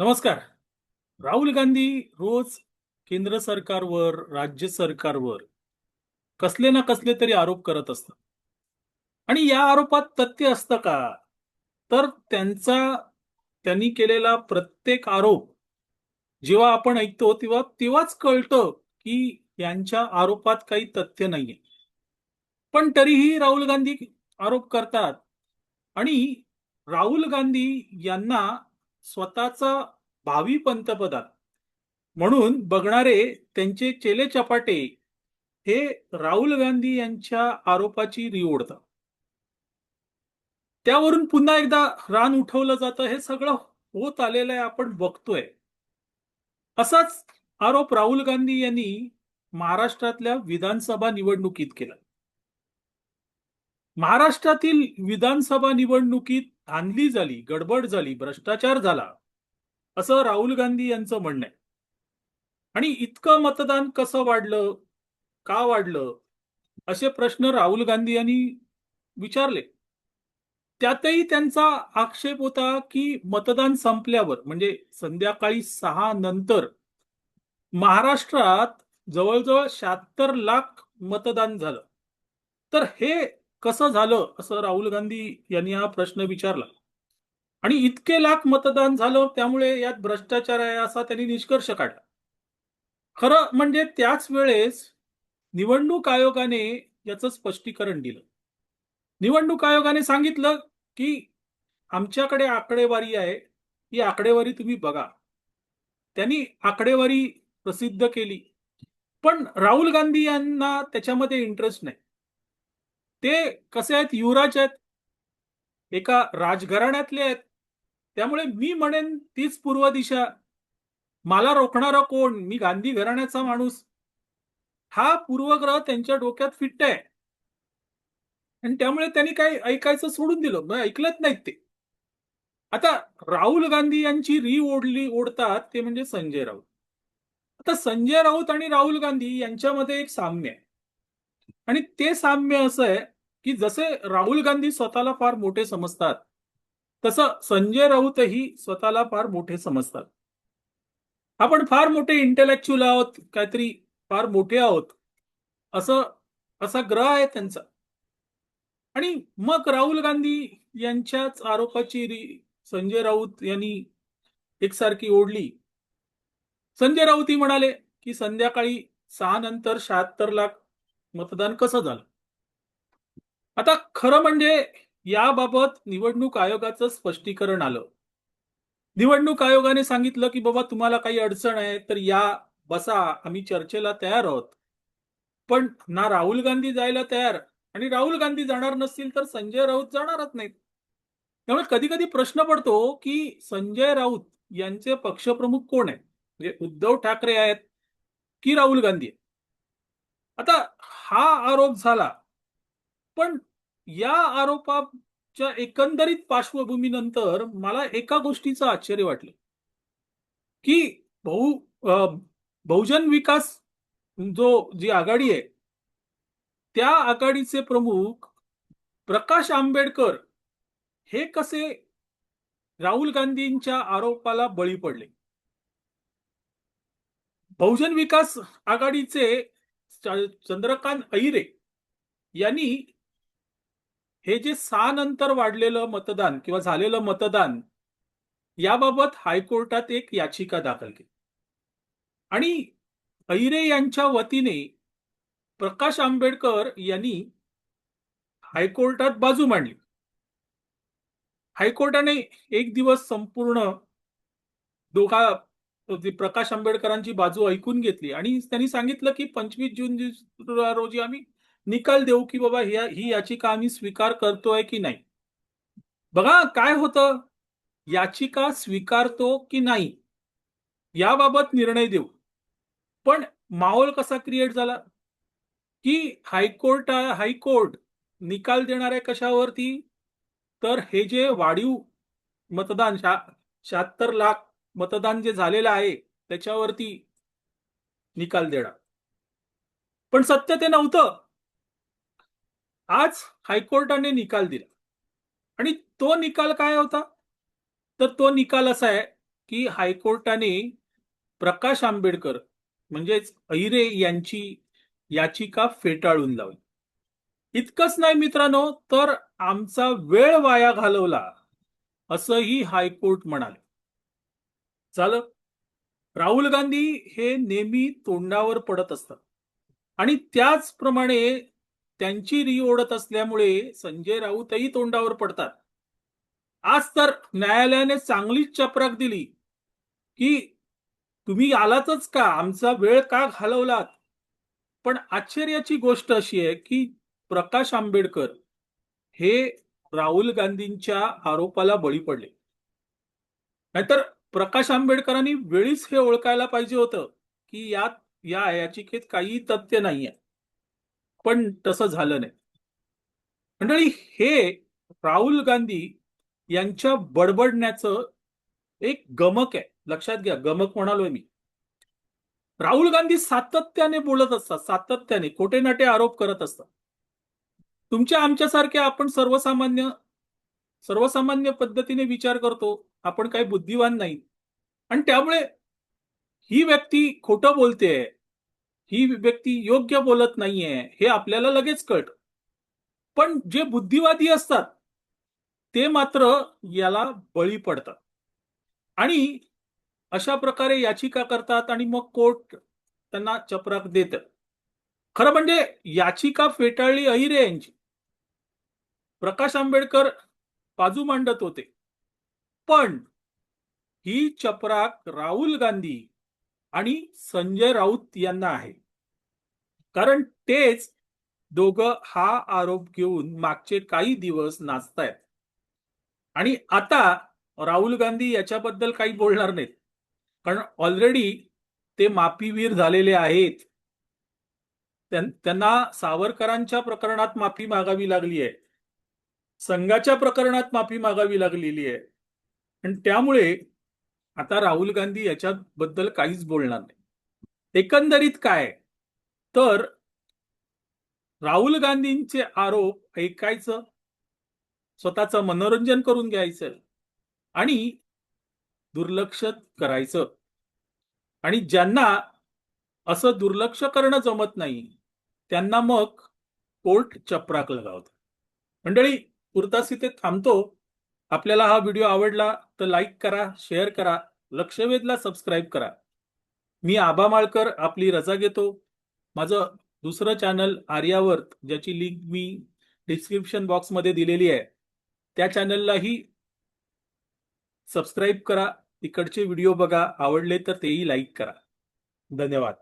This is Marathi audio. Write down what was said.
नमस्कार. राहुल गांधी रोज केंद्र सरकारवर राज्य सरकारवर कसले ना कसले तरी आरोप करत असतात. आणि या आरोपात तथ्य असतं का? तर त्यांचा त्यांनी केलेला प्रत्येक आरोप जेव्हा आपण ऐकतो तेव्हा तेव्हाच कळतं की यांच्या आरोपात काही तथ्य नाहीये. पण तरीही राहुल गांधी आरोप करतात. आणि राहुल गांधी यांना स्वतःचा भावी पंतप्रधान म्हणून बघणारे त्यांचे चेले चपाटे हे राहुल गांधी यांच्या आरोपाची री ओढतात. त्यावरून पुन्हा एकदा रान उठवलं जातं. हे सगळं होत आलेलं आहे आपण बघतोय. असाच आरोप राहुल गांधी यांनी महाराष्ट्रातल्या विधानसभा निवडणुकीत केला. महाराष्ट्रातील विधानसभा निवडणुकीत धांदली झाली गडबड झाली भ्रष्टाचार झाला असं राहुल गांधी यांचं म्हणणं आहे. आणि इतकं मतदान कसं वाढलं का वाढलं असे प्रश्न राहुल गांधी यांनी विचारले. त्यातही त्यांचा आक्षेप होता की मतदान संपल्यावर म्हणजे संध्याकाळी सहा नंतर महाराष्ट्रात जवळजवळ शहात्तर लाख मतदान झालं. तर हे कसं झालं असं राहुल गांधी यांनी हा प्रश्न विचारला. आणि इतके लाख मतदान झालं त्यामुळे यात भ्रष्टाचार आहे असा त्यांनी निष्कर्ष काढला. खरं म्हणजे त्याच वेळेस निवडणूक आयोगाने याचं स्पष्टीकरण दिलं. निवडणूक आयोगाने सांगितलं की आमच्याकडे आकडेवारी आहे ही आकडेवारी तुम्ही बघा. त्यांनी आकडेवारी प्रसिद्ध केली. पण राहुल गांधी यांना त्याच्यामध्ये इंटरेस्ट नाही. ते कसे आहेत? युवराज आहेत. एका राजघराण्यातले आहेत. त्यामुळे मी म्हणेन तीच पूर्व दिशा. मला रोखणारा कोण? मी गांधी घराण्याचा माणूस. हा पूर्वग्रह त्यांच्या डोक्यात फिट्ट आहे. आणि त्यामुळे त्यांनी काही ऐकायचं सोडून दिलं. मग ऐकलंच नाहीत ते. आता राहुल गांधी यांची री ओढली ओढतात ते म्हणजे संजय राऊत. आता संजय राऊत आणि राहुल गांधी यांच्यामध्ये एक साम्य आहे. आणि ते साम्य असं आहे की जसे राहुल गांधी स्वतःला फार मोठे समजतात तसं संजय राऊतही स्वतःला फार मोठे समजतात. आपण फार मोठे इंटेलेक्च्युअल आहोत काहीतरी फार मोठे आहोत असं असा ग्रह आहे त्यांचा. आणि मग राहुल गांधी यांच्याच आरोपाची संजय राऊत यांनी एकसारखी ओढली. संजय राऊतही म्हणाले की संध्याकाळी सहा नंतर शहात्तर लाख मतदान कसं झालं? आता खरं म्हणजे याबाबत निवडणूक आयोगाचं स्पष्टीकरण आलं. निवडणूक आयोगाने सांगितलं की बाबा तुम्हाला काही अडचण आहे तर या बसा आम्ही चर्चेला तयार आहोत. पण ना राहुल गांधी जायला तयार आणि राहुल गांधी जाणार नसतील तर संजय राऊत जाणारच नाहीत. त्यामुळे कधी कधी प्रश्न पडतो की संजय राऊत यांचे पक्षप्रमुख कोण आहेत? म्हणजे उद्धव ठाकरे आहेत की राहुल गांधी आहेत? आता हा आरोप झाला. पण या आरोपाच्या एकंदरीत पार्श्वभूमीनंतर मला एका गोष्टीचं आश्चर्य वाटलं. की बहु बहुजन विकास जो जी आघाडी आहे त्या आघाडीचे प्रमुख प्रकाश आंबेडकर हे कसे राहुल गांधींच्या आरोपाला बळी पडले? बहुजन विकास आघाडीचे चंद्रकांत अहिरे यांनी हे जे सहा नंतर वाढलेलं मतदान किंवा झालेलं मतदान याबाबत हायकोर्टात एक याचिका दाखल केली. आणि अहिरे यांच्या वतीने प्रकाश आंबेडकर यांनी हायकोर्टात बाजू मांडली. हायकोर्टाने एक दिवस संपूर्ण दोघा प्रकाश आंबेडकरांची बाजू ऐकून घेतली. आणि त्यांनी सांगितलं की पंचवीस जून रोजी आम्ही निकाल देऊ की बाबा ही याचिका आम्ही स्वीकार करतोय की नाही. बघा काय होतं? याचिका स्वीकारतो की नाही? याबाबत निर्णय देऊ. पण माहोल कसा क्रिएट झाला? की हायकोर्ट हायकोर्ट निकाल देणार आहे कशावरती? तर हे जे वाढीव मतदान शहात्तर लाख मतदान जे झालेलं आहे त्याच्यावरती निकाल देणार. पण सत्य ते नव्हतं. आज हायकोर्टाने निकाल दिला. आणि तो निकाल काय होता? तर तो निकाल असा आहे की हायकोर्टाने प्रकाश आंबेडकर म्हणजेच अहिरे यांची याचिका फेटाळून लावली. इतकंच नाही मित्रांनो तर आमचा वेळ वाया घालवला असंही हायकोर्ट म्हणाले. झालं? राहुल गांधी हे नेहमी तोंडावर पडत असतात. आणि त्याचप्रमाणे त्यांची री ओढत असल्यामुळे संजय राऊतही तोंडावर पडतात. आज तर न्यायालयाने चांगलीच चपराक दिली की तुम्ही आलातच का? आमचा वेळ का घालवलात? पण आश्चर्याची गोष्ट अशी आहे की प्रकाश आंबेडकर हे राहुल गांधींच्या आरोपाला बळी पडले. नाहीतर प्रकाश आंबेडकरांनी वेळीच हे ओळखायला पाहिजे होतं की यात या याचिकेत काही तथ्य नाहीये. पण तसं झालं नाही. मंडळी हे राहुल गांधी यांच्या बडबडण्याचं एक गमक आहे. लक्षात घ्या गमक म्हणालोय मी. राहुल गांधी सातत्याने बोलत असतात सातत्याने खोटे नाटे आरोप करत असतात. तुमच्या आमच्यासारख्या आपण सर्वसामान्य सर्वसामान्य पद्धतीने विचार करतो आपण काही बुद्धिवान नाही. आणि त्यामुळे ही व्यक्ती खोटं बोलते ही व्यक्ती योग्य बोलत नाहीये हे आपल्याला लगेच कळत. पण जे बुद्धिवादी असतात ते मात्र याला बळी पडतात. आणि अशा प्रकारे याचिका करतात आणि मग कोर्ट त्यांना चपराक देत. खरं म्हणजे याचिका फेटाळली अहिरे यांची. प्रकाश आंबेडकर बाजू मांडत होते. पण ही चपराक राहुल गांधी आणि संजय राऊत यांना आहे. कारण तेच दोघं हा आरोप घेऊन मागचे काही दिवस नाचतायत. आणि आता राहुल गांधी याच्याबद्दल काही बोलणार नाहीत. कारण ऑलरेडी ते माफीवीर झालेले आहेत. त्यांना सावरकरांच्या प्रकरणात माफी मागावी लागली आहे. संघाच्या प्रकरणात माफी मागावी लागलेली आहे. आणि त्यामुळे आता राहुल गांधी याच्याबद्दल काहीच बोलणार नाही. एकंदरीत काय? तर राहुल गांधींचे आरोप ऐकायचं स्वतःचं मनोरंजन करून घ्यायचं आणि दुर्लक्ष करायचं. आणि ज्यांना असं दुर्लक्ष करणं जमत नाही त्यांना मग कोर्ट चपराक लगावत. मंडळी तुर्तास इथे थांबतो. आपल्याला हा व्हिडिओ आवडला तर लाईक करा शेअर करा लक्षवेधला सबस्क्राईब करा. मी आबा माळकर आपली रजा घेतो. माझं दुसरं चॅनल आर्यावर्त ज्याची लिंक मी डिस्क्रिप्शन बॉक्समध्ये दिलेली आहे त्या चॅनललाही सबस्क्राईब करा. तिकडचे व्हिडिओ बघा आवडले तर तेही लाईक करा. धन्यवाद.